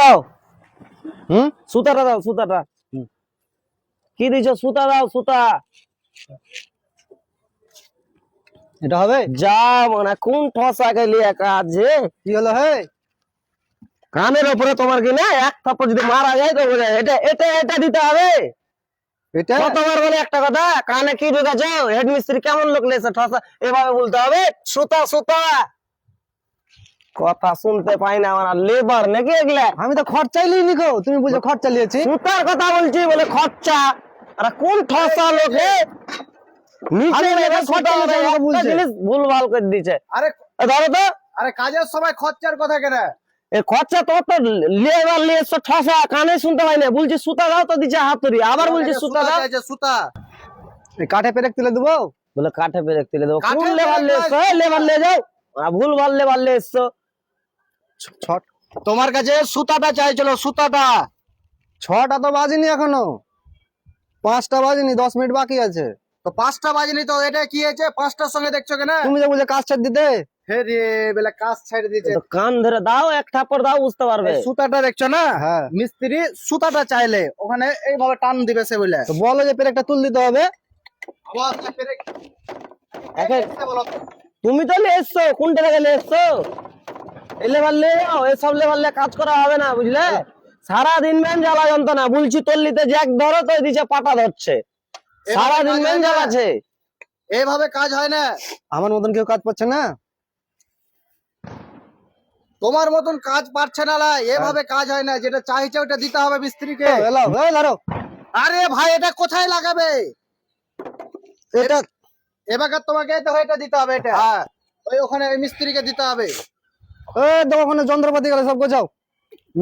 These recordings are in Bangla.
দাও হুম? সুতাটা দাও সুতাটা। কি দিছ? সুতা দাও সুতা। এটা হবে? যা মানে কোন ঠসা গেলি কাজ যে? কি হলো হে? কানের উপরে তোমার কি না এক থাপ্পড় যদি মারা যায় তো বোঝা যায়। এটা এটা এটা দিতে হবে। এটা? কতবার বলে একটা কথা? কানে কি ঢুকাছ? হেড মিস্ত্রি কেমন লোক লেছে ঠসা এভাবে বলতে হবে। সুতা সুতা। কথা শুনতে পাই না আমার লেবার নাকি এগুলা? আমি তো খরচাই লিনি গো তুমি বুঝো খরচা লিয়েছি সুতার কথা বলছি বলে খরচা। আর কোন ঠসা লোক ভুলভাল করে দিচ্ছে আরে ধরো তো। আরে কাজের সময় খরচার কথা কেন? এ খরচা তো তো লেবার লিয়ে ঠসা কানে শুনতে পাই না। বলছি সুতা দাও তো দিচ্ছে হাতুড়ি আবার বলছি সুতা দাও। চাইছে, সুতা। এই কাঠে পেরেক তুলে দেবো? বলে কাঠে পেরে তুলে দেবো। কোন লেবার লিয়ে লেবার লিয়ে যাও। আর ভুল ভালো লেবার লিয়ে এসছো। ছট তোমার কাছে সুতাটা চাইছিল সুতাটা ছটা তো বাজেনি এখনও। পাঁচটা বাজেনি দশ মিনিট বাকি আছে। তো পাঁচটা বাজেনি তো এটা কি হয়েছে? পাঁচটার সঙ্গে দেখছ কেন? তুমি যে বুঝে কাজ ছাড় দিতে? হে রে বেলা কাজ ছেড়ে দিয়েছে। কান ধরে দাও এক থাপ্পড় দাও বুঝতে পারবে। সুতাটা দেখছ না? হ্যাঁ। মিস্ত্রি সুতাটা চাইলে ওখানে এইভাবে টান দিবে সে বলে। তো বলো যে পেরেকটা তুল দিতে হবে। আবার সে পেরেক। একে- দিতে বলো। তো। তুমি তো নিয়ে এসছো কোনটা থেকে নিয়ে এসছো লেবার এসব লেবার কাজ করা হবে না বুঝলে? জ্বালা যন্ত্রণা বলছি তল্লিতে জ্যাক ধরো তো পাটা ধরছে। জ্বালাছে এইভাবে কাজ হয় না। আমার মতন কেউ কাজ পাচ্ছে না? তোমার মতন কাজ পারছে না লাই এভাবে কাজ হয় না যেটা চাইছে ওটা দিতে হবে মিস্ত্রিকে। ধরো আরে ভাই এটা কোথায় লাগাবে? এটা এবার তোমাকে তো এটা দিতে হবে এটা। হ্যাঁ। ওই ওখানে মিস্ত্রিকে দিতে হবে। এ দেখো যন্ত্রপাতি গেলে সব গোছাও।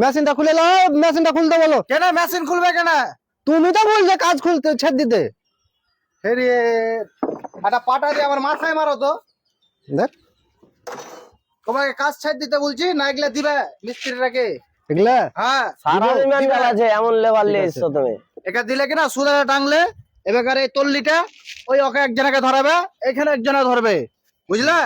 মেশিনটা খুলে নাও মেশিনটা খুলতে বলো। কেন মেশিন খুলবে কেন? তুমি তো বলছে কাজ খুলতে ছেদ দিতে। হেরে একটা পাটা দিয়ে আমার মাথায় মারো তো। দেখ। তোমাকে কাজ ছেড়ে দিতে বলছি না এগুলা দিবে মিস্ত্রিটাকে। এগুলা? হ্যাঁ। সারাদিন মেন জ্বালাছে এমন লেবার নিয়ে এসছো তুমি। এটা দিলে কিনা সুদাটা টাংলে এবার এই তল্লিটা ওই ওকে একজনকে ধরাবে এখানে একজনে ধরবে। বুঝলে?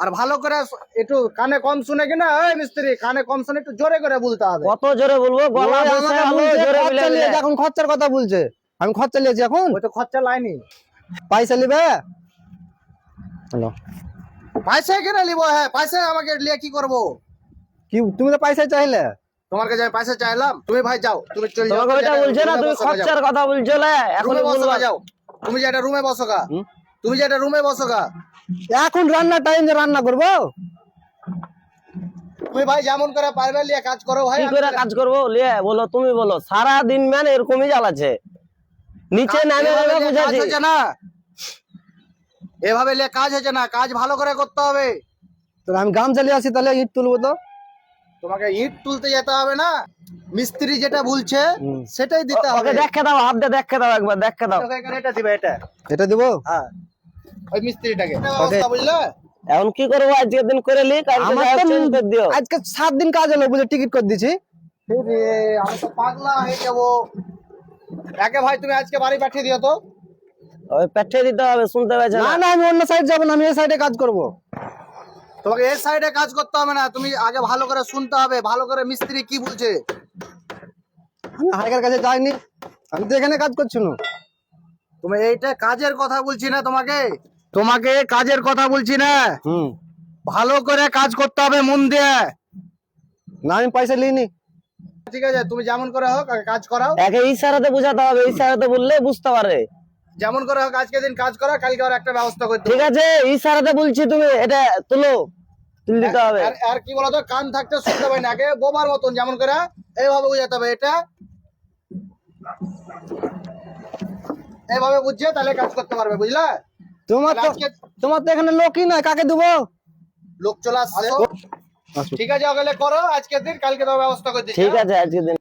আর ভালো করে একটু কানে কম শুনে কিনা এই মিস্ত্রি কানে কম শুনে একটু জোরে করে বলতে হবে। কত জোরে বলব? ওই। এখন খরচার কথা বলছে। আমি খরচা নিয়েছি এখন? ওই তো খরচা লাইনি। পয়সা নিবে? হ্যালো। পয়সা কিনে নিবো হ্যাঁ পয়সা আমাকে নিয়ে কি করব? কি তুমি তো পয়সা চাইলে। তোমার কাছে আমি পয়সা চাইলাম তুমি ভাই যাও তুমি চলে যাও ওইটা বলছে না তুমি খরচার কথা বলছো না এখন বসো যাও তুমি যে একটা রুমে বসো গা। তুমি যে একটা রুমে বসো গা। এখন রান্নার টাইম রান্না করব? তুমি ভাই যেমন করে পারবে কাজ করো ভাই কি করে কাজ করব? লিয়ে বলো তুমি বলো। সারা দিন ম্যান এরকমই জ্বালাচ্ছে নিচে নামে এভাবে নামে কাজ না। এভাবে কাজ হচ্ছে না কাজ ভালো করে করতে হবে। তো আমি গাম আসি তাহলে ইট তুলবো তো। তোমাকে ইট তুলতে যেতে হবে না। মিস্ত্রি যেটা বলছে সেটাই দিতে হবে। দেখে দাও হাত দিয়ে দেখে দাও একবার দেখে দাও। এটা দিবে এটা। এটা দিব? হ্যাঁ। ওই মিস্ত্রিটাকে। বুঝলে? এখন কি করব? আজকের দিন করে লি আজকে সাত দিন কাজ হলো বুঝে টিকিট করে দিছি। আমি তো পাগলা হয়ে যাব। একে ভাই তুমি আজকে বাড়ি পাঠিয়ে দিও তো। ওই পেটে দিতে হবে শুনতে পাচ্ছে না না? না আমি অন্য সাইড যাব না আমি এই সাইডে কাজ করব। তোমাকে এই সাইডে কাজ করতে হবে না তুমি আগে ভালো করে শুনতে হবে ভালো করে মিস্ত্রি কি বলছে। আমি হাইকার কাছে যাইনি আমি তো এখানে কাজ করছি না। তুমি এইটা কাজের কথা বলছি না তোমাকে। তোমাকে কাজের কথা বলছি না। ভালো করে কাজ করতে হবে মন দিয়ে। না আমি পয়সা লিনি ঠিক আছে তুমি যেমন করে হোক কাজ করাও। একে ইশারাতে বুঝাতে হবে ইশারাতে বললে বুঝতে পারে যেমন করে হোক আজকে দিন কাজ করা কালকে আর একটা ব্যবস্থা করতে ঠিক আছে ইশারাতে বলছি তুমি এটা তুলো তুলে দিতে হবে। আর আর কি বলতো কান থাকতে শুনতে পাই না আগে বোবার মতন যেমন করে এইভাবে বুঝাতে হবে এটা। এইভাবে বুঝছে তাহলে কাজ করতে পারবে বুঝলা? তোমার তো তোমার তো এখানে লোকই নাই কাকে দেবো? লোক চলে আসছে। ঠিক আছে ওগুলো করো আজকের দিন কালকে তো ব্যবস্থা করে দিচ্ছি ঠিক আছে আজকের দিন।